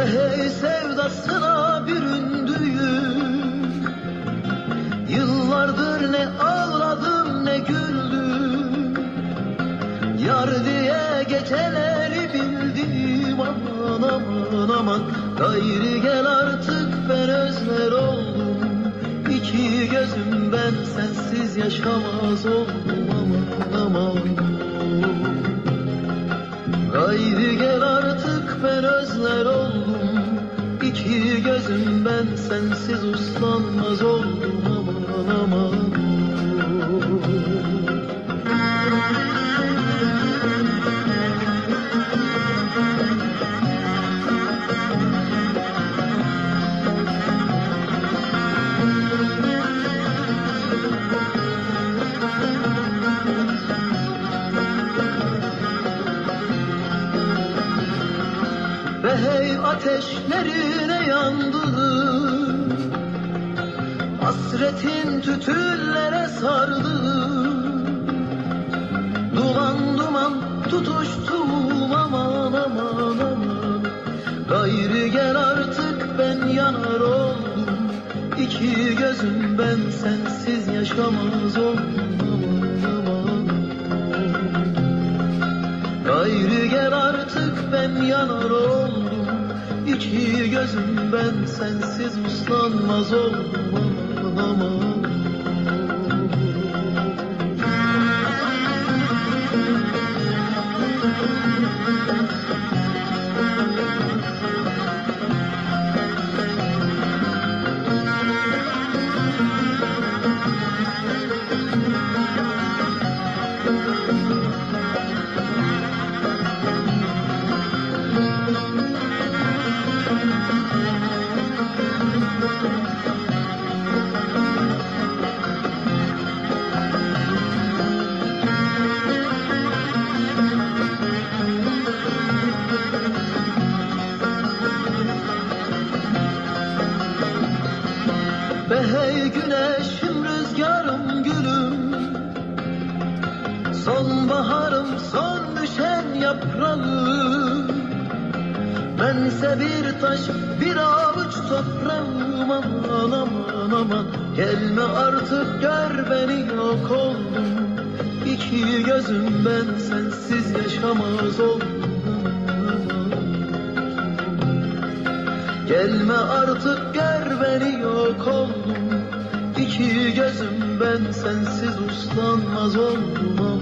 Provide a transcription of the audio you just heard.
Hey sevdasına büründüğüm Yıllardır ne ağladım ne güldüm. Yar diye geceleri bildim. Aman aman aman. Gayri gel artık ben özler oldum. İki gözüm ben sensiz yaşamaz oldum. Aman aman İki gözüm ben sensiz uslanmaz oldum aman aman ateşlerine yandım Hasretin tütüllere sardım Duman duman tutuştum aman aman aman. Gayri gel artık ben yanar oldum. İki gözüm ben sensiz yaşamaz oldum. Gayrı gel artık ben yanar oldum İki gözüm ben sensiz uslanmaz oldum aman aman Be hey güneşim rüzgarım gülüm. Sonbaharım son düşen yaprağım. Bense bir taş bir avuç toprağım. Aman aman aman. Gelme artık gör beni yok oldum. İki gözüm ben sensiz yaşamaz oldum. Gelme artık gör beni Gözüm ben sensiz uslanmaz oldum